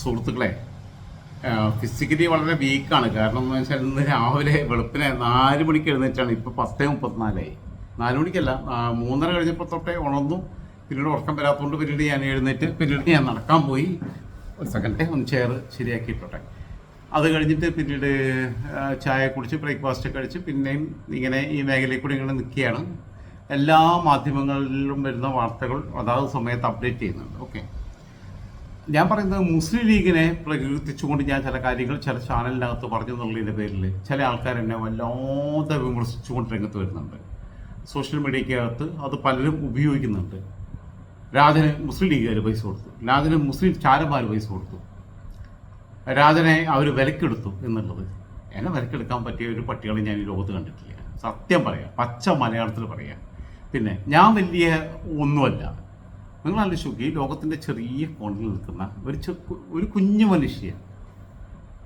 സുഹൃത്തുക്കളെ ഫിസിക്കലി വളരെ വീക്കാണ് കാരണം എന്ന് വെച്ചാൽ ഇന്ന് രാവിലെ വെളുപ്പിനെ നാല് മണിക്ക് എഴുന്നേറ്റാണ്. ഇപ്പോൾ പത്തേ മുപ്പത്തിനാലായി നാല് മണിക്കല്ല മൂന്നര കഴിഞ്ഞപ്പോൾ തൊട്ടേ ഉണർന്നു. പിന്നീട് ഉറക്കം വരാത്തതുകൊണ്ട് പിന്നീട് ഞാൻ എഴുന്നേറ്റ് പിന്നീട് ഞാൻ നടക്കാൻ പോയി. ഒരു സെക്കൻഡ് ഒന്ന് ചെയർ ശരിയാക്കിയിട്ടോട്ടെ. അത് കഴിഞ്ഞിട്ട് പിന്നീട് ചായ കുടിച്ച് ബ്രേക്ക്ഫാസ്റ്റ് കഴിച്ച് പിന്നെയും ഇങ്ങനെ ഈ മേഖലയിൽ കൂടി ഇങ്ങനെ നിൽക്കുകയാണ്. എല്ലാ മാധ്യമങ്ങളിലും വരുന്ന വാർത്തകൾ അതാത് സമയത്ത് അപ്ഡേറ്റ് ചെയ്യുന്നുണ്ട്. ഓക്കെ ഞാൻ പറയുന്നത് മുസ്ലിം ലീഗിനെ പ്രകീർത്തിച്ചുകൊണ്ട് ഞാൻ ചില കാര്യങ്ങൾ ചില ചാനലിനകത്ത് പറഞ്ഞു എന്നുള്ളതിന്റെ പേരിൽ ചില ആൾക്കാർ എന്നെ വല്ലാതെ വിമർശിച്ചുകൊണ്ട് രംഗത്ത് വരുന്നുണ്ട്. സോഷ്യൽ മീഡിയക്കകത്ത് അത് പലരും ഉപയോഗിക്കുന്നുണ്ട്. രാജന് മുസ്ലിം ലീഗുകാർ പൈസ കൊടുത്തു. രാജന് മുസ്ലിം ചാരന്മാർ പൈസ കൊടുത്തു. രാജനെ അവർ വിലക്കെടുത്തു എന്നുള്ളത്. എന്നെ വിലക്കെടുക്കാൻ പറ്റിയ ഒരു പട്ടികളെ ഞാൻ ഈ ലോകത്ത് കണ്ടിട്ടില്ല. സത്യം പറയാം. പച്ച മലയാളത്തിൽ പറയാം. പിന്നെ ഞാൻ വലിയ ഒന്നുമല്ല. നിങ്ങൾ ആലോചിച്ച് ഈ ലോകത്തിന്റെ ചെറിയ കോണിൽ നിൽക്കുന്ന ഒരു ഒരു കുഞ്ഞു മനുഷ്യ.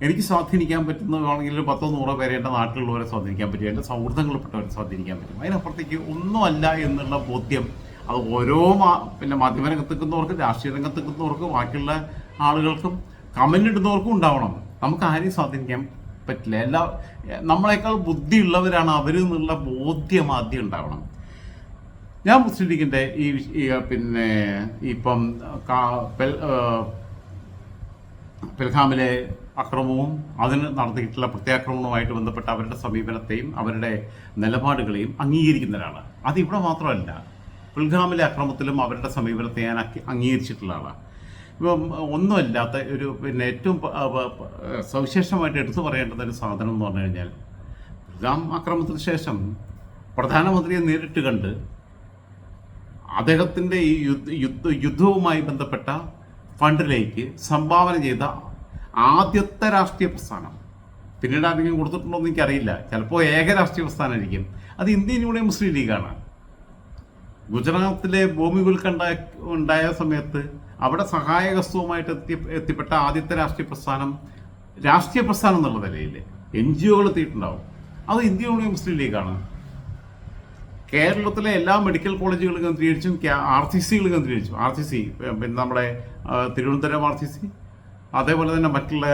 എനിക്ക് സ്വാധീനിക്കാൻ പറ്റുന്നതാണെങ്കിൽ ഒരു പത്തോ നൂറോ പേരെ എന്റെ നാട്ടിലുള്ളവരെ സ്വാധീനിക്കാൻ പറ്റും. എന്റെ സൗഹൃദങ്ങളിൽപ്പെട്ടവരെ സ്വാധീനിക്കാൻ പറ്റും. അതിനപ്പുറത്തേക്ക് ഒന്നുമല്ല എന്നുള്ള ബോധ്യം അത് ഓരോ മാ പിന്നെ മാധ്യമ രംഗത്തെക്കുന്നവർക്കും രാഷ്ട്രീയ രംഗത്ത് നിൽക്കുന്നവർക്ക് ബാക്കിയുള്ള ആളുകൾക്കും കമന്റ് ഇടുന്നവർക്കും ഉണ്ടാവണം. നമുക്ക് ആരെയും സ്വാധീനിക്കാൻ പറ്റില്ല. എല്ലാ നമ്മളെക്കാൾ ബുദ്ധിയുള്ളവരാണ് അവർ എന്നുള്ള ബോധ്യം ആദ്യം ഉണ്ടാവണം. ഞാൻ മുസ്ലിം ലീഗിന്റെ ഈ പിന്നെ ഇപ്പം പെൽഹാമിലെ അക്രമവും അതിന് നടത്തിയിട്ടുള്ള പ്രത്യാക്രമണവുമായിട്ട് ബന്ധപ്പെട്ട അവരുടെ സമീപനത്തെയും അവരുടെ നിലപാടുകളെയും അംഗീകരിക്കുന്നവരാണ് അത് ഇവിടെ മാത്രമല്ല പുൽഗാമിലെ അക്രമത്തിലും അവരുടെ സമീപനത്തെ ഞാൻ അംഗീകരിച്ചിട്ടുള്ളതാണ് ഇപ്പം ഒന്നുമല്ലാത്ത ഒരു പിന്നെ ഏറ്റവും സവിശേഷമായിട്ട് എടുത്തു പറയേണ്ടത് ഒരു സാധനം എന്ന് പറഞ്ഞു കഴിഞ്ഞാൽ പുൽഗാം അക്രമത്തിന് ശേഷം പ്രധാനമന്ത്രിയെ നേരിട്ട് കണ്ട് അദ്ദേഹത്തിന്റെ ഈ യുദ്ധ യുദ്ധ യുദ്ധവുമായി ബന്ധപ്പെട്ട ഫണ്ടിലേക്ക് സംഭാവന ചെയ്ത ആദ്യത്തെ രാഷ്ട്രീയ പ്രസ്ഥാനം. പിന്നീട് ആരെങ്കിലും കൊടുത്തിട്ടുണ്ടോ എന്ന് എനിക്കറിയില്ല. ചിലപ്പോൾ ഏക രാഷ്ട്രീയ പ്രസ്ഥാനമായിരിക്കും. അത് ഇന്ത്യൻ യൂണിയൻ മുസ്ലിം ലീഗാണ്. ഗുജറാത്തിലെ ഭൂമി ഉൽക്കണ്ട ഉണ്ടായ സമയത്ത് അവിടെ സഹായകസ്തുവുമായിട്ട് എത്തി എത്തിപ്പെട്ട ആദ്യത്തെ രാഷ്ട്രീയ പ്രസ്ഥാനം രാഷ്ട്രീയ പ്രസ്ഥാനം എന്നുള്ള നിലയിൽ എൻ ജി ഒകൾ എത്തിയിട്ടുണ്ടാവും. അത് ഇന്ത്യൻ യൂണിയൻ മുസ്ലിം ലീഗാണ്. കേരളത്തിലെ എല്ലാ മെഡിക്കൽ കോളേജുകളും കേന്ദ്രീകരിച്ചും ആർ സി സികൾ കേന്ദ്രീകരിച്ചു. ആർ സി സി പിന്നെ നമ്മുടെ തിരുവനന്തപുരം ആർ സി സി അതേപോലെ തന്നെ മറ്റുള്ള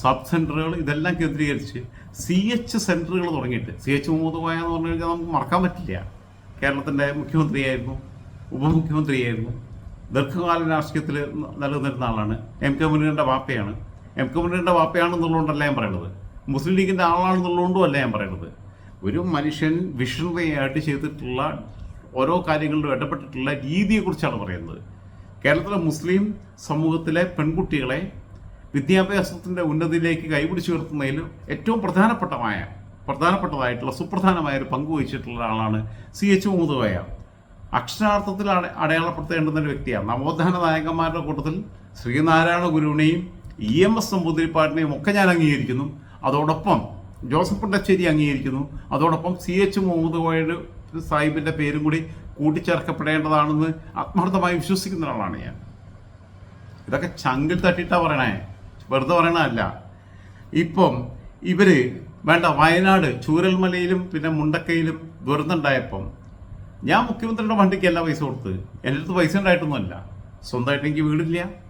സബ് സെന്ററുകൾ ഇതെല്ലാം കേന്ദ്രീകരിച്ച് സി എച്ച് സെന്ററുകൾ തുടങ്ങിയിട്ട് സി എച്ച് മുഹമ്മദ് കോയ എന്ന് പറഞ്ഞു കഴിഞ്ഞാൽ നമുക്ക് മറക്കാൻ പറ്റില്ല. കേരളത്തിന്റെ മുഖ്യമന്ത്രിയായിരുന്നു ഉപമുഖ്യമന്ത്രിയായിരുന്നു. ദീർഘകാല രാഷ്ട്രീയത്തിൽ നിലനിന്നിരുന്ന ആളാണ്. എം കെ മുനീറിന്റെ വാപ്പയാണ്. എം കെ മുനീറിന്റെ വാപ്പയാണെന്നുള്ളതുകൊണ്ടല്ല ഞാൻ പറയുന്നത് മുസ്ലിം ലീഗിന്റെ ആളാണെന്നുള്ളതുകൊണ്ടും അല്ല ഞാൻ പറയുന്നത് ഒരു മനുഷ്യൻ വിഷണറി ആയിട്ട് ചെയ്തിട്ടുള്ള ഓരോ കാര്യങ്ങളിലും ഇടപെട്ടിട്ടുള്ള രീതിയെക്കുറിച്ചാണ് പറയുന്നത്. കേരളത്തിലെ മുസ്ലിം സമൂഹത്തിലെ പെൺകുട്ടികളെ വിദ്യാഭ്യാസത്തിന്റെ ഉന്നതിയിലേക്ക് കൈപിടിച്ചു ഉയർത്തുന്നതിൽ ഏറ്റവും പ്രധാനപ്പെട്ടമായ പ്രധാനപ്പെട്ടതായിട്ടുള്ള സുപ്രധാനമായ ഒരു പങ്ക് വഹിച്ചിട്ടുള്ള ആളാണ് സി എച്ച് മുഹമ്മദ് അക്ഷരാർത്ഥത്തിൽ അട- അടയാളപ്പെടുത്തേണ്ടുന്ന ഒരു വ്യക്തിയാണ്. നവോത്ഥാന നായകന്മാരുടെ കൂട്ടത്തിൽ ശ്രീനാരായണ ഗുരുവിനെയും ഇ എം എസ് നമ്പൂതിരിപ്പാടിനെയും ഒക്കെ ഞാൻ അംഗീകരിക്കുന്നു. അതോടൊപ്പം ജോസഫ് പുണ്ടച്ചേരി അംഗീകരിക്കുന്നു. അതോടൊപ്പം സി എച്ച് മുഹമ്മദ് കോയയുടെ സാഹിബിന്റെ പേരും കൂടി കൂട്ടിച്ചേർക്കപ്പെടേണ്ടതാണെന്ന് ആത്മാർത്ഥമായി വിശ്വസിക്കുന്ന ഒരാളാണ് ഞാൻ. ഇതൊക്കെ ചങ്കിൽ തട്ടിയിട്ടാണ് പറയണേ. വെറുതെ പറയണതല്ല. ഇപ്പം ഇവർ വേണ്ട വയനാട് ചൂരൽമലയിലും പിന്നെ മുണ്ടക്കയിലും ദുരന്തമുണ്ടായപ്പം ഞാൻ മുഖ്യമന്ത്രിയുടെ വണ്ടിക്ക് എല്ലാ പൈസ കൊടുത്ത്. എന്റെ അടുത്ത് പൈസ ഉണ്ടായിട്ടൊന്നുമല്ല. സ്വന്തമായിട്ട് എനിക്ക് വീടില്ല.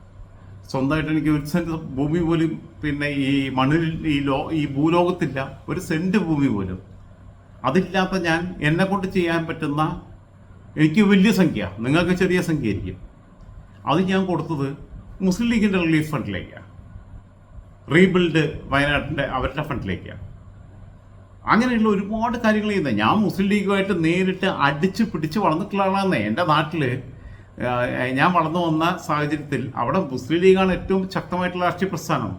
സ്വന്തമായിട്ട് എനിക്ക് ഒരു സെന്റ് ഭൂമി പോലും പിന്നെ ഈ മണ്ണിൽ ഈ ലോ ഈ ഭൂലോകത്തില്ല ഒരു സെന്റ് ഭൂമി പോലും. അതില്ലാത്ത ഞാൻ എന്നെ കൊണ്ട് ചെയ്യാൻ പറ്റുന്ന എനിക്ക് വലിയ സംഖ്യ നിങ്ങൾക്ക് ചെറിയ സംഖ്യ ആയിരിക്കും. അത് ഞാൻ കൊടുത്തത് മുസ്ലിം ലീഗിന്റെ റിലീഫ് ഫണ്ടിലേക്കാണ് റീബിൽഡ് വയനാട്ടിന്റെ അവരുടെ ഫണ്ടിലേക്കാണ് അങ്ങനെയുള്ള ഒരുപാട് കാര്യങ്ങൾ ചെയ്യുന്നത്. ഞാൻ മുസ്ലിം ലീഗുമായിട്ട് നേരിട്ട് അടിച്ച് പിടിച്ച് വളർന്നിട്ടുള്ള ആളാണെന്നേ എന്റെ നാട്ടിൽ ഞാൻ വളർന്നു വന്ന സാഹചര്യത്തിൽ അവിടെ മുസ്ലിം ലീഗാണ് ഏറ്റവും ശക്തമായിട്ടുള്ള രാഷ്ട്രീയ പ്രസ്ഥാനം.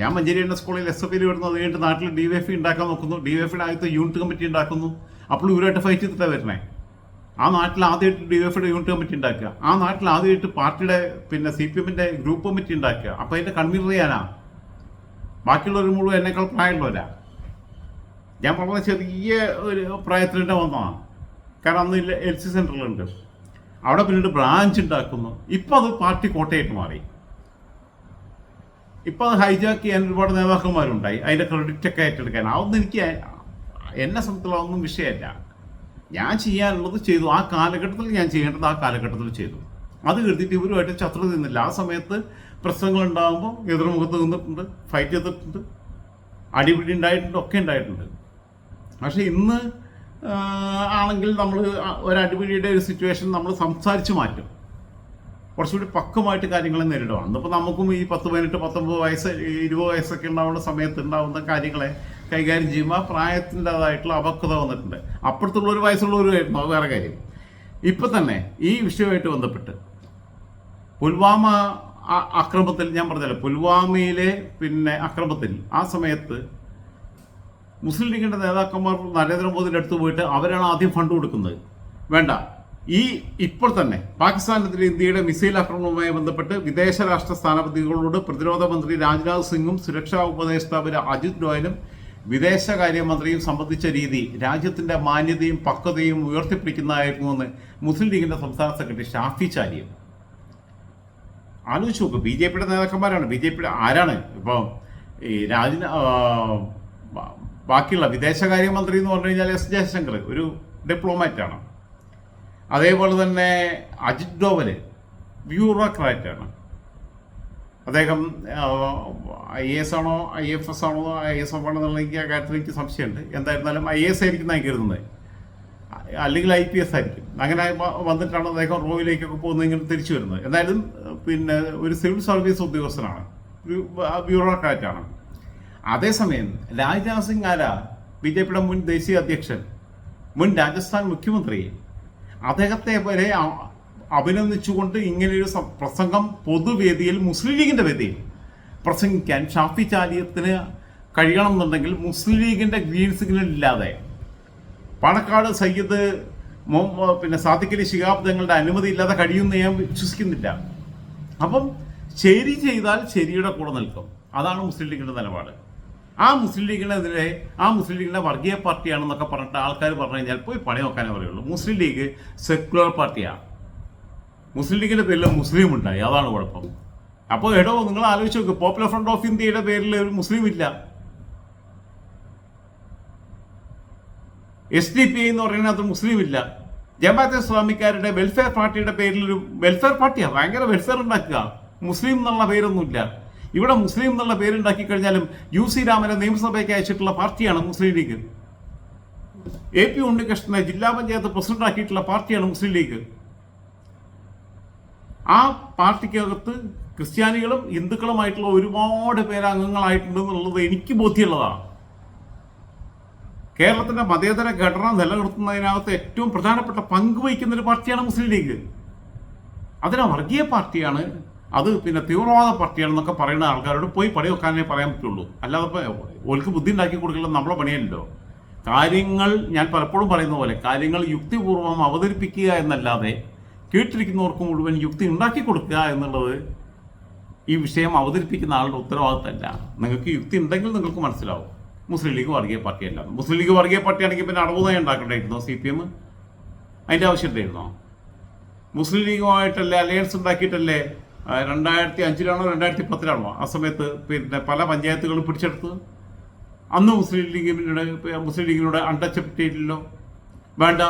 ഞാൻ മഞ്ചേരി എണ്ണ സ്കൂളിൽ എസ് എഫ് ഐയിൽ വരുന്നത് കഴിഞ്ഞിട്ട് നാട്ടിൽ ഡി എഫ് ഉണ്ടാക്കാൻ നോക്കുന്നു. ഡി വൈ എഫിയുടെ ആദ്യത്തെ യൂണിറ്റ് കമ്മിറ്റി ഉണ്ടാക്കുന്നു. അപ്പോൾ ഇവരായിട്ട് ഫൈറ്റ് ചെയ്തിട്ടാണ് വരണേ. ആ നാട്ടിൽ ആദ്യമായിട്ട് ഡി എഫിയുടെ യൂണിറ്റ് കമ്മിറ്റി ഉണ്ടാക്കുക. ആ നാട്ടിൽ ആദ്യമായിട്ട് പാർട്ടിയുടെ പിന്നെ സി പി എമ്മിന്റെ ഗ്രൂപ്പ് കമ്മിറ്റി ഉണ്ടാക്കുക. അപ്പോൾ അതിന്റെ കൺവീനർ ചെയ്യാനാ ബാക്കിയുള്ളവർ മുഴുവൻ എന്നേക്കാൾ പ്രായമുള്ളവരാ. ഞാൻ വളരെ ചെറിയ ഒരു പ്രായത്തിൽ തന്നെ വന്നതാണ് കാരണം അന്ന് എൽ സി സെന്ററിലുണ്ട് അവിടെ പിന്നീട് ബ്രാഞ്ച് ഉണ്ടാക്കുന്നു. ഇപ്പം അത് പാർട്ടി കോട്ടയായിട്ട് മാറി. ഇപ്പം അത് ഹൈജാക്ക് ചെയ്യാൻ ഒരുപാട് നേതാക്കന്മാരുണ്ടായി. അതിന്റെ ക്രെഡിറ്റ് ഒക്കെ ഏറ്റെടുക്കാൻ. അതൊന്നും എനിക്ക് എന്നെ സംബന്ധിച്ചുള്ള ഒന്നും വിഷയമല്ല. ഞാൻ ചെയ്യാനുള്ളത് ചെയ്തു. ആ കാലഘട്ടത്തിൽ ഞാൻ ചെയ്യേണ്ടത് ആ കാലഘട്ടത്തിൽ ചെയ്തു. അത് കരുതിയിട്ട് ഇവരുമായിട്ട് ശത്രു നിന്നില്ല. ആ സമയത്ത് പ്രശ്നങ്ങൾ ഉണ്ടാകുമ്പോൾ എതിർമുഖത്ത് നിന്നിട്ടുണ്ട് ഫൈറ്റ് ചെയ്തിട്ടുണ്ട്. അടിപിടി ഉണ്ടായിട്ടുണ്ട് ഒക്കെ ഉണ്ടായിട്ടുണ്ട്. പക്ഷേ ഇന്ന് ആണെങ്കിൽ നമ്മൾ ഒരടിപിടിയുടെ ഒരു സിറ്റുവേഷൻ നമ്മൾ സംസാരിച്ച് മാറ്റും. കുറച്ചുകൂടി പക്കമായിട്ട് കാര്യങ്ങളെ നേരിടുകയാണ് അന്നിപ്പോൾ നമുക്കും ഈ പത്ത് പതിനെട്ട് പത്തൊമ്പത് വയസ്സ് ഇരുപത് വയസ്സൊക്കെ ഉണ്ടാവുന്ന സമയത്ത് ഉണ്ടാവുന്ന കാര്യങ്ങളെ കൈകാര്യം ചെയ്യുമ്പോൾ പ്രായത്തിന്റെതായിട്ടുള്ള അപക്വത വന്നിട്ടുണ്ട്. അപ്പുറത്തുള്ള ഒരു വയസ്സുള്ളവരുമായിരുന്നു അത് വേറെ കാര്യം. ഇപ്പം തന്നെ ഈ വിഷയമായിട്ട് ബന്ധപ്പെട്ട് പുൽവാമ ആക്രമത്തിൽ ഞാൻ പറഞ്ഞല്ലോ പുൽവാമയിലെ പിന്നെ അക്രമത്തിൽ ആ സമയത്ത് മുസ്ലിം ലീഗിന്റെ നേതാക്കന്മാർ നരേന്ദ്രമോദിയുടെ അടുത്ത് പോയിട്ട് അവരാണ് ആദ്യം ഫണ്ട് കൊടുക്കുന്നത്. വേണ്ട. ഈ ഇപ്പോൾ തന്നെ പാകിസ്ഥാനെതിരെ ഇന്ത്യയുടെ മിസൈൽ ആക്രമണവുമായി ബന്ധപ്പെട്ട് വിദേശ രാഷ്ട്ര സ്ഥാനപതികളോട് പ്രതിരോധ മന്ത്രി രാജ്നാഥ് സിംഗും സുരക്ഷാ ഉപദേഷ്ടാവ് അജിത് ഡോയലും വിദേശകാര്യമന്ത്രിയും സംബന്ധിച്ച രീതി രാജ്യത്തിന്റെ മാന്യതയും പക്വതയും ഉയർത്തിപ്പിടിക്കുന്നതായിരുന്നുവെന്ന് മുസ്ലിം ലീഗിന്റെ സംസ്ഥാന സെക്രട്ടറി ഷാഫി ചാരിയും. ആലോചിച്ച് നോക്ക്. ബി ജെ പിയുടെ നേതാക്കന്മാരാണ്. ബി ജെ പിയുടെ ആരാണ്? ഇപ്പം ബ- ബാക്കിയുള്ള വിദേശകാര്യമന്ത്രി എന്ന് പറഞ്ഞു കഴിഞ്ഞാൽ എസ് ജയശങ്കർ ഒരു ഡിപ്ലോമാറ്റാണ് അതേപോലെ തന്നെ അജിത് ഡോവൽ ബ്യൂറോക്രാറ്റാണ് അദ്ദേഹം ഐ എസ് ആണോ ഐ എഫ് എസ് ആണോ ഐ എസ് എഫ് ആണോ എന്നുള്ള ആ കാര്യത്തിൽ എനിക്ക് സംശയമുണ്ട്. എന്തായിരുന്നാലും ഐ എസ് ആയിരിക്കും ഞാൻ കരുതുന്നത്. അല്ലെങ്കിൽ ഐ പി എസ് ആയിരിക്കും. അങ്ങനെ വന്നിട്ടാണ് അദ്ദേഹം റോയിലേക്കൊക്കെ പോകുന്നതെങ്കിൽ തിരിച്ചു വരുന്നത്. എന്തായാലും പിന്നെ ഒരു സിവിൽ സർവീസ് ഉദ്യോഗസ്ഥനാണ്. ഒരു ബ്യൂറോക്രാറ്റാണ് അതേസമയം രാജ്നാഥ് സിംഗ് ആരാ ബി ജെ പിയുടെ മുൻ ദേശീയ അധ്യക്ഷൻ മുൻ രാജസ്ഥാൻ മുഖ്യമന്ത്രി അദ്ദേഹത്തെ വരെ അഭിനന്ദിച്ചുകൊണ്ട് ഇങ്ങനെയൊരു പ്രസംഗം പൊതുവേദിയിൽ മുസ്ലിം ലീഗിന്റെ വേദിയിൽ പ്രസംഗിക്കാൻ ഷാഫി ചാലിയത്തിന് കഴിയണം എന്നുണ്ടെങ്കിൽ മുസ്ലിം ലീഗിന്റെ ഗ്രീൻ സിഗ്നൽ ഇല്ലാതെ പാണക്കാട് സയ്യിദ് പിന്നെ സാദിഖലി ശിഹാബ് തങ്ങളുടെ അനുമതി ഇല്ലാതെ കഴിയുമെന്ന് ഞാൻ വിശ്വസിക്കുന്നില്ല. അപ്പം ശരി ചെയ്താൽ ശരിയുടെ കൂടെ നിൽക്കും. അതാണ് മുസ്ലിം ലീഗിന്റെ നിലപാട്. ആ മുസ്ലിം ലീഗിനെതിരെ ആ മുസ്ലിം ലീഗിന്റെ വർഗീയ പാർട്ടിയാണെന്നൊക്കെ പറഞ്ഞിട്ട് ആൾക്കാർ പറഞ്ഞു കഴിഞ്ഞാൽ പോയി പണി നോക്കാനേ പറയുള്ളൂ. മുസ്ലിം ലീഗ് സെക്യുലർ പാർട്ടിയാണ് മുസ്ലിം ലീഗിന്റെ പേരിൽ മുസ്ലിം ഉണ്ടായി അതാണ് കുഴപ്പം. അപ്പോൾ എടോ നിങ്ങൾ ആലോചിച്ച് നോക്ക് പോപ്പുലർ ഫ്രണ്ട് ഓഫ് ഇന്ത്യയുടെ പേരിൽ ഒരു മുസ്ലിം ഇല്ല. എസ് ഡി പി ഐ എന്ന് പറയുന്നതിനകത്ത് മുസ്ലിം ഇല്ല. ജമാഅത്തെ ഇസ്ലാമിക്കാരുടെ വെൽഫെയർ പാർട്ടിയുടെ പേരിൽ ഒരു വെൽഫെയർ പാർട്ടിയാണ് ഭയങ്കര വെൽഫെയർ ഉണ്ടാക്കുക. മുസ്ലിം എന്നുള്ള പേരൊന്നുമില്ല. ഇവിടെ മുസ്ലിം എന്നുള്ള പേരുണ്ടാക്കി കഴിഞ്ഞാലും യു സി രാമനെ നിയമസഭയ്ക്ക് അയച്ചിട്ടുള്ള പാർട്ടിയാണ് മുസ്ലിം ലീഗ്. എ പി ഉണ്ണികൃഷ്ണനെ ജില്ലാ പഞ്ചായത്ത് പ്രസിഡന്റ് ആക്കിയിട്ടുള്ള പാർട്ടിയാണ് മുസ്ലിം ലീഗ്. ആ പാർട്ടിക്കകത്ത് ക്രിസ്ത്യാനികളും ഹിന്ദുക്കളുമായിട്ടുള്ള ഒരുപാട് പേര് അംഗങ്ങളായിട്ടുണ്ട് എന്നുള്ളത് എനിക്ക് ബോധ്യമുള്ളതാണ്. കേരളത്തിന്റെ മതേതര ഘടന നിലനിർത്തുന്നതിനകത്ത് ഏറ്റവും പ്രധാനപ്പെട്ട പങ്ക് വഹിക്കുന്ന ഒരു പാർട്ടിയാണ് മുസ്ലിം ലീഗ്. അതിനെ വർഗീയ പാർട്ടിയാണ് അത് പിന്നെ തീവ്രവാദ പാർട്ടിയാണെന്നൊക്കെ പറയുന്ന ആൾക്കാരോട് പോയി പണി വെക്കാനേ പറയാൻ പറ്റുള്ളൂ. അല്ലാതെ ഓൽക്ക് ബുദ്ധി ഉണ്ടാക്കി കൊടുക്കില്ല നമ്മളെ പണിയല്ലോ കാര്യങ്ങൾ ഞാൻ പലപ്പോഴും പറയുന്ന പോലെ കാര്യങ്ങൾ യുക്തിപൂർവം അവതരിപ്പിക്കുക എന്നല്ലാതെ കേട്ടിരിക്കുന്നവർക്ക് മുഴുവൻ യുക്തി ഉണ്ടാക്കി കൊടുക്കുക എന്നുള്ളത് ഈ വിഷയം അവതരിപ്പിക്കുന്ന ആളുടെ ഉത്തരവാദിത്തമല്ല. നിങ്ങൾക്ക് യുക്തി ഉണ്ടെങ്കിൽ നിങ്ങൾക്ക് മനസ്സിലാവും. മുസ്ലിം ലീഗ് വർഗീയ പാർട്ടിയല്ല. മുസ്ലിം ലീഗ് വർഗീയ പാർട്ടിയാണെങ്കിൽ പിന്നെ അടവ് നയം ഉണ്ടാക്കണ്ടായിരുന്നോ സി പി എം അതിന്റെ ആവശ്യമുണ്ടായിരുന്നോ മുസ്ലിം ലീഗുമായിട്ടല്ലേ അലയൻസ് ഉണ്ടാക്കിയിട്ടല്ലേ രണ്ടായിരത്തി അഞ്ചിലാണോ രണ്ടായിരത്തി പത്തിലാണോ ആ സമയത്ത് പിന്നെ പല പഞ്ചായത്തുകളും പിടിച്ചെടുത്തത് അന്ന് മുസ്ലിം ലീഗിനോട് മുസ്ലിം ലീഗിനോട് അൺടച്ചബിലിറ്റി വേണ്ട.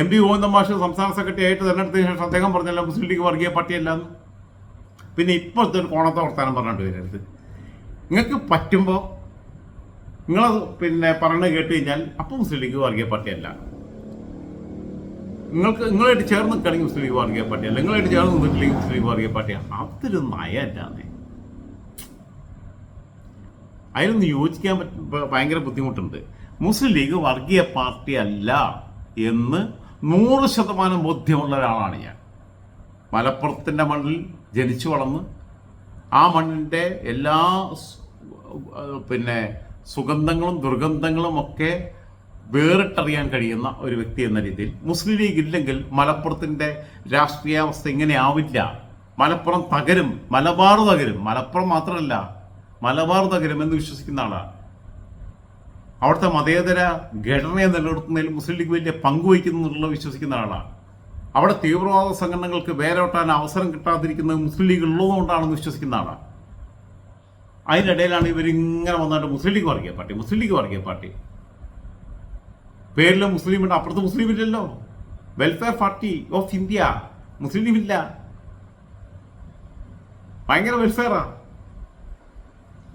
എം പി ഗോവിന്ദ മാഷ് സംസ്ഥാന സെക്രട്ടറി ആയിട്ട് ശേഷം അദ്ദേഹം പറഞ്ഞല്ലോ മുസ്ലിം ലീഗ് വർഗീയ പാർട്ടിയല്ല എന്ന് പിന്നെ ഇപ്പോഴത്തെ ഒരു കോണത്തെ വർത്താനം പറഞ്ഞിട്ട് വരരുത്. നിങ്ങൾക്ക് പറ്റുമ്പോൾ നിങ്ങൾ പിന്നെ പറഞ്ഞ് കേട്ട് കഴിഞ്ഞാൽ അപ്പോൾ മുസ്ലിം ലീഗ് വർഗീയ പാർട്ടിയല്ല. നിങ്ങൾക്ക് നിങ്ങളായിട്ട് ചേർന്ന് നിൽക്കുകയാണെങ്കിൽ മുസ്ലിം ലീഗ് വർഗീയ പാർട്ടിയല്ല നിങ്ങളായിട്ട് ചേർന്ന് നിന്നിട്ടില്ലെങ്കിൽ മുസ്ലിം ലീഗ് വർഗീയ പാർട്ടിയാണ് അതൊരു നയറ്റാന്നേ അതിനൊന്ന് യോജിക്കാൻ ഭയങ്കര ബുദ്ധിമുട്ടുണ്ട്. മുസ്ലിം ലീഗ് വർഗീയ പാർട്ടി അല്ല എന്ന് നൂറ് ശതമാനം ബോധ്യമുള്ള ഒരാളാണ് ഞാൻ. മലപ്പുറത്തിന്റെ മണ്ണിൽ ജനിച്ചു വളർന്ന് ആ മണ്ണിന്റെ എല്ലാ പിന്നെ സുഗന്ധങ്ങളും ദുർഗന്ധങ്ങളും ഒക്കെ വേറിട്ടറിയാൻ കഴിയുന്ന ഒരു വ്യക്തി എന്ന രീതിയിൽ. മുസ്ലിം ലീഗ് ഇല്ലെങ്കിൽ മലപ്പുറത്തിന്റെ രാഷ്ട്രീയാവസ്ഥ ഇങ്ങനെ ആവില്ല മലപ്പുറം തകരും മലബാർ തകരും. മലപ്പുറം മാത്രമല്ല മലബാർ തകരും എന്ന് വിശ്വസിക്കുന്ന ആളാണ് അവിടുത്തെ മതേതര ഘടനയെ നിലനിർത്തുന്നതിൽ മുസ്ലിം ലീഗ് വലിയ പങ്കുവയ്ക്കുന്നു എന്നുള്ള വിശ്വസിക്കുന്ന ആളാണ് അവിടെ തീവ്രവാദ സംഘടനകൾക്ക് വേരോട്ടാൻ അവസരം കിട്ടാതിരിക്കുന്നത് മുസ്ലിം ലീഗ് ഉള്ളതുകൊണ്ടാണെന്ന് വിശ്വസിക്കുന്ന ആളാണ് അതിനിടയിലാണ് ഇവരിങ്ങനെ വന്നിട്ട് മുസ്ലിം ലീഗ് വർഗീയ പാർട്ടി മുസ്ലിം ലീഗ് വർഗീയ പാർട്ടി. പേരിൽ മുസ്ലിം ഉണ്ട് അപ്പുറത്ത് മുസ്ലിം ഇല്ലല്ലോ വെൽഫെയർ പാർട്ടി ഓഫ് ഇന്ത്യ മുസ്ലിം ഇല്ല ഭയങ്കര വെൽഫെയറാ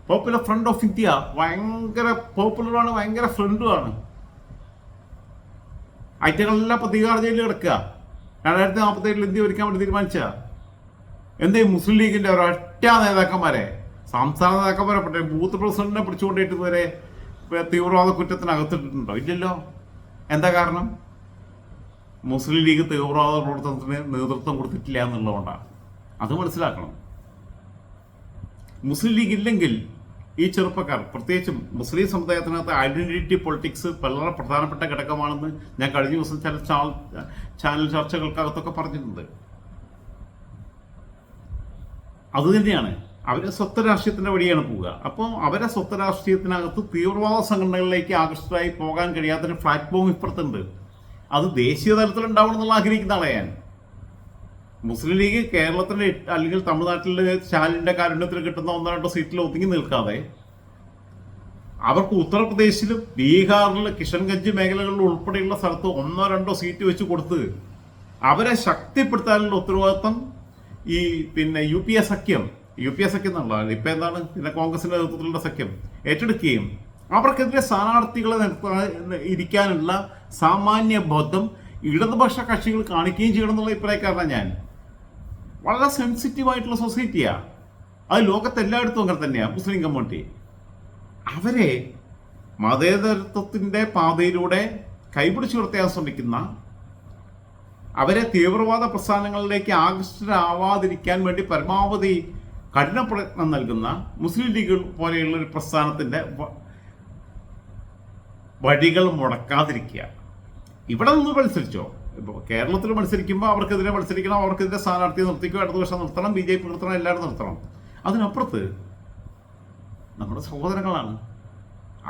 പോപ്പുലർ ഫ്രണ്ട് ഓഫ് ഇന്ത്യ ഭയങ്കര പോപ്പുലറാണ് ഭയങ്കര ഫ്രണ്ടുമാണ് ഐറ്റങ്ങളെല്ലാം ഇപ്പൊ തീഹാർ ജയിലിൽ കിടക്കുക. രണ്ടായിരത്തി നാൽപ്പത്തി ഏഴിൽ ഇന്ത്യ ഭരിക്കാൻ വേണ്ടി തീരുമാനിച്ച. എന്തേ മുസ്ലിം ലീഗിന്റെ ഒരൊറ്റ നേതാക്കന്മാരെ സംസ്ഥാന നേതാക്കന്മാരെ പറ്റേ ബൂത്ത് പ്രസിഡന്റിനെ പിടിച്ചുകൊണ്ടിട്ട് വരെ തീവ്രവാദ കുറ്റത്തിനകത്തിട്ടുണ്ടോ ഇല്ലല്ലോ. എന്താ കാരണം? മുസ്ലിം ലീഗ് തീവ്രവാദ പ്രവർത്തനത്തിന് നേതൃത്വം കൊടുത്തിട്ടില്ല എന്നുള്ളതുകൊണ്ടാണ്. അത് മനസ്സിലാക്കണം. മുസ്ലിം ലീഗ് ഇല്ലെങ്കിൽ ഈ ചെറുപ്പക്കാർ പ്രത്യേകിച്ചും മുസ്ലിം സമുദായത്തിനകത്ത് ഐഡന്റിറ്റി പൊളിറ്റിക്സ് വളരെ പ്രധാനപ്പെട്ട ഘടകമാണെന്ന് ഞാൻ കഴിഞ്ഞ ദിവസം ചില ചാനൽ ചർച്ചകൾക്കകത്തൊക്കെ പറഞ്ഞിട്ടുണ്ട്. അതുതന്നെയാണ് അവരെ സ്വത്ത് രാഷ്ട്രീയത്തിന്റെ വഴിയാണ് പോവുക. അപ്പോൾ അവരെ സ്വത്ത് രാഷ്ട്രീയത്തിനകത്ത് തീവ്രവാദ സംഘടനകളിലേക്ക് ആകർഷിതരായി പോകാൻ കഴിയാത്തൊരു പ്ലാറ്റ്ഫോം ഇപ്പുറത്തുണ്ട്. അത് ദേശീയ തലത്തിൽ ഉണ്ടാവണം എന്നുള്ള ആഗ്രഹിക്കുന്ന ആളെ ഞാൻ. മുസ്ലിം ലീഗ് കേരളത്തിലെ അല്ലെങ്കിൽ തമിഴ്നാട്ടിലെ ചാലിന്റെ കാരുണ്യത്തിൽ കിട്ടുന്ന ഒന്നോ രണ്ടോ സീറ്റിൽ ഒതുങ്ങി നിൽക്കാതെ അവർക്ക് ഉത്തർപ്രദേശിലും ബീഹാറിലും കിഷൻഗഞ്ച് മേഖലകളിൽ ഉൾപ്പെടെയുള്ള സ്ഥലത്ത് ഒന്നോ രണ്ടോ സീറ്റ് വെച്ച് കൊടുത്ത് അവരെ ശക്തിപ്പെടുത്താനുള്ള ഉത്തരവാദിത്തം ഈ പിന്നെ യു പി എ സഖ്യം യു പി എ സഖ്യം എന്നുള്ളതാണ്. ഇപ്പൊ എന്താണ്? പിന്നെ കോൺഗ്രസിന്റെ നേതൃത്വത്തിലുള്ള സഖ്യം ഏറ്റെടുക്കുകയും അവർക്കെതിരെ സ്ഥാനാർത്ഥികളെ ഇരിക്കാനുള്ള സാമാന്യ ബോധം ഇടതുപക്ഷ കക്ഷികൾ കാണിക്കുകയും ചെയ്യണം എന്നുള്ള അഭിപ്രായക്കാരനാണ് ഞാൻ. വളരെ സെൻസിറ്റീവ് ആയിട്ടുള്ള സൊസൈറ്റിയാണ് അത് ലോകത്തെല്ലായിടത്തും അങ്ങനെ തന്നെയാണ് മുസ്ലിം കമ്മ്യൂണിറ്റി. അവരെ മതേതരത്വത്തിന്റെ പാതയിലൂടെ കൈപിടിച്ചു നിർത്താൻ ശ്രമിക്കുന്ന അവരെ തീവ്രവാദ പ്രസ്ഥാനങ്ങളിലേക്ക് ആകർഷിതരാവാതിരിക്കാൻ വേണ്ടി പരമാവധി കഠിന പ്രയത്നം നൽകുന്ന മുസ്ലിം ലീഗ് പോലെയുള്ള ഒരു പ്രസ്ഥാനത്തിന്റെ വഴികൾ മുടക്കാതിരിക്കുക. ഇവിടെ നിന്ന് മത്സരിച്ചോ? ഇപ്പോൾ കേരളത്തിൽ മത്സരിക്കുമ്പോൾ അവർക്കെതിരെ മത്സരിക്കണം അവർക്കെതിരെ സ്ഥാനാർത്ഥിയെ നിർത്തിക്കോ അടുത്ത വർഷം നിർത്തണം ബി ജെ പി നിർത്തണം എല്ലാവരും നിർത്തണം. അതിനപ്പുറത്ത് നമ്മുടെ സഹോദരങ്ങളാണ്.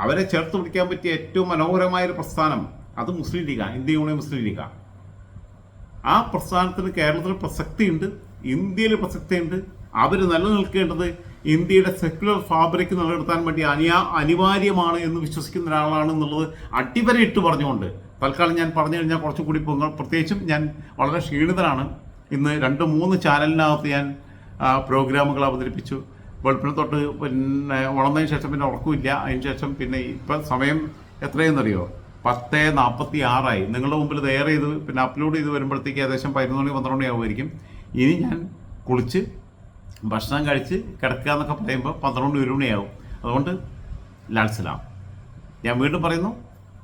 അവരെ ചേർത്ത് പിടിക്കാൻ പറ്റിയ ഏറ്റവും മനോഹരമായ ഒരു പ്രസ്ഥാനം അത് മുസ്ലിം ലീഗാണ് ഇന്ത്യ യൂണിയൻ മുസ്ലിം ലീഗാണ് ആ പ്രസ്ഥാനത്തിന് കേരളത്തിൽ പ്രസക്തിയുണ്ട് ഇന്ത്യയിൽ പ്രസക്തിയുണ്ട് അവർ നിലനിൽക്കേണ്ടത് ഇന്ത്യയുടെ സെക്യുലർ ഫാബ്രിക് നിലനിർത്താൻ വേണ്ടി അനിയാ അനിവാര്യമാണ് എന്ന് വിശ്വസിക്കുന്ന ഒരാളാണ് എന്നുള്ളത് അടിവരയിട്ട് പറഞ്ഞുകൊണ്ട് തൽക്കാലം ഞാൻ പറഞ്ഞു കഴിഞ്ഞാൽ കുറച്ചും കൂടി പൊങ്ങൾ പ്രത്യേകിച്ചും ഞാൻ വളരെ ക്ഷീണിതനാണ്. ഇന്ന് രണ്ട് മൂന്ന് ചാനലിനകത്ത് ഞാൻ പ്രോഗ്രാമുകൾ അവതരിപ്പിച്ചു. വെളുപ്പിനെ തൊട്ട് പിന്നെ ഉണർന്നതിന് ശേഷം പിന്നെ ഉറക്കമില്ല. അതിന് ശേഷം പിന്നെ ഇപ്പം സമയം എത്രയെന്നറിയോ? പത്ത് നാൽപ്പത്തി ആറായി നിങ്ങളുടെ മുമ്പിൽ ദയർ ചെയ്ത് പിന്നെ അപ്ലോഡ് ചെയ്ത് വരുമ്പോഴത്തേക്ക് ഏകദേശം പതിനൊന്ന് മണി പന്ത്രണ്ട് മണി ആവുമായിരിക്കും ഇനി ഞാൻ കുളിച്ച് ഭക്ഷണം കഴിച്ച് കിടക്കുക എന്നൊക്കെ പറയുമ്പോൾ പന്ത്രണ്ട് ഒരു മണിയാവും. അതുകൊണ്ട് ലാൽസലാം ഞാൻ വീണ്ടും പറയുന്നു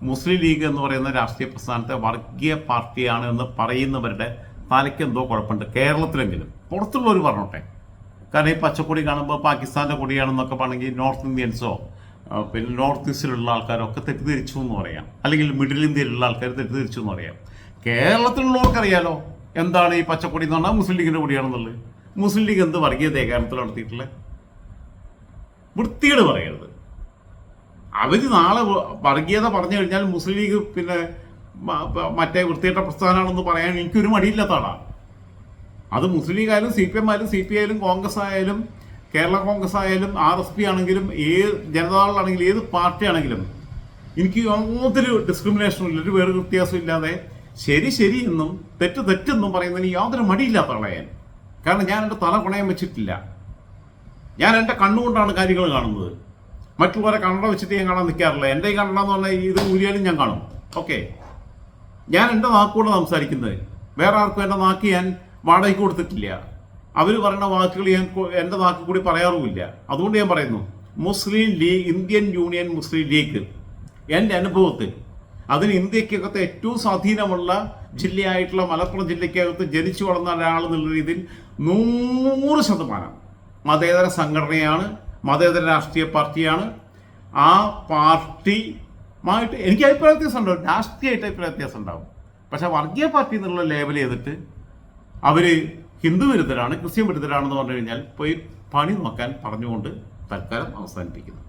മുസ്ലിം ലീഗ് എന്ന് പറയുന്ന രാഷ്ട്രീയ പ്രസ്ഥാനത്തെ വർഗീയ പാർട്ടിയാണ് എന്ന് പറയുന്നവരുടെ തലയ്ക്ക് എന്തോ കുഴപ്പമുണ്ട്. കേരളത്തിലെങ്കിലും പുറത്തുള്ളവർ പറഞ്ഞോട്ടെ. കാരണം ഈ പച്ചക്കൊടി കാണുമ്പോൾ പാകിസ്ഥാന്റെ കൊടിയാണെന്നൊക്കെ പറഞ്ഞെങ്കിൽ നോർത്ത് ഇന്ത്യൻസോ പിന്നെ നോർത്ത് ഈസ്റ്റിലുള്ള ആൾക്കാരൊക്കെ തെറ്റിദ്ധരിച്ചു എന്ന് പറയാം. അല്ലെങ്കിൽ മിഡിൽ ഇന്ത്യയിലുള്ള ആൾക്കാർ തെറ്റിദ്ധരിച്ചു എന്ന് പറയാം. കേരളത്തിലുള്ളവർക്കറിയാലോ എന്താണ് ഈ പച്ചക്കൊടി എന്ന് പറഞ്ഞാൽ മുസ്ലിം ലീഗിന്റെ കൊടിയാണെന്നുള്ളത്. മുസ്ലിം ലീഗ് എന്ത് വർഗീയതയെ കേരളത്തിൽ നടത്തിയിട്ടുള്ളത് വൃത്തിയോട് പറയരുത്. അവർ നാളെ വർഗീയത പറഞ്ഞു കഴിഞ്ഞാൽ മുസ്ലിം ലീഗ് പിന്നെ മറ്റേ വൃത്തിയേട്ട പ്രസ്ഥാനമാണെന്ന് പറയാൻ എനിക്കൊരു മടിയില്ലാത്തതാണ് അത് മുസ്ലിം ലീഗ് ആയാലും സി പി എം ആയാലും സി പി ആയാലും കോൺഗ്രസ് ആയാലും കേരള കോൺഗ്രസ് ആയാലും ആർ എസ് പി ആണെങ്കിലും ഏത് ജനതാദളാണെങ്കിലും ഏത് പാർട്ടി ആണെങ്കിലും എനിക്ക് യാതൊരു ഡിസ്ക്രിമിനേഷനും ഇല്ല ഒരു വേറെ വ്യത്യാസം ഇല്ലാതെ ശരി ശരി എന്നും തെറ്റ് തെറ്റെന്നും പറയുന്നതിന് യാതൊരു മടിയില്ലാത്ത ആളാണ് ഞാൻ. കാരണം ഞാൻ എന്റെ തല കുണയം വെച്ചിട്ടില്ല. ഞാൻ എന്റെ കണ്ണുകൊണ്ടാണ് കാര്യങ്ങൾ കാണുന്നത്. മറ്റുള്ളവരെ കണ്ണട വെച്ചിട്ട് ഞാൻ കാണാൻ നിൽക്കാറില്ല. എന്റെ ഈ കണ്ണട എന്ന് പറഞ്ഞാൽ ഇത് ഊരിയാലും ഞാൻ കാണും. ഓക്കെ. ഞാൻ എന്റെ നാക്കുകൊണ്ട് സംസാരിക്കുന്നത്. വേറെ ആർക്കും എന്റെ നാക്ക് ഞാൻ വാടകയ്ക്ക് കൊടുത്തിട്ടില്ല. അവർ പറയുന്ന വാക്കുകൾ ഞാൻ എന്റെ നാക്ക് കൂടി പറയാറുമില്ല. അതുകൊണ്ട് ഞാൻ പറയുന്നു Muslim League Indian Union Muslim League എന്റെ അനുഭവത്തിൽ അതിന് ഇന്ത്യക്കകത്ത് ഏറ്റവും സ്വാധീനമുള്ള ജില്ലയായിട്ടുള്ള മലപ്പുറം ജില്ലയ്ക്കകത്ത് ജനിച്ചു വളർന്ന ഒരാൾ എന്നുള്ള രീതിയിൽ നൂറ് ശതമാനം മതേതര സംഘടനയാണ് മതേതര രാഷ്ട്രീയ പാർട്ടിയാണ്. ആ പാർട്ടിയുമായിട്ട് എനിക്ക് അഭിപ്രായ വ്യത്യാസം ഉണ്ടാവും രാഷ്ട്രീയമായിട്ട് അഭിപ്രായ വ്യത്യാസം ഉണ്ടാവും. പക്ഷേ വർഗീയ പാർട്ടി എന്നുള്ള ലേബൽ ചെയ്തിട്ട് അവർ ഹിന്ദു വിരുദ്ധരാണ് ക്രിസ്ത്യൻ വിരുദ്ധരാണെന്ന് പറഞ്ഞു കഴിഞ്ഞാൽ പോയി പണി നോക്കാൻ പറഞ്ഞുകൊണ്ട് തൽക്കാലം അവസാനിപ്പിക്കുന്നു.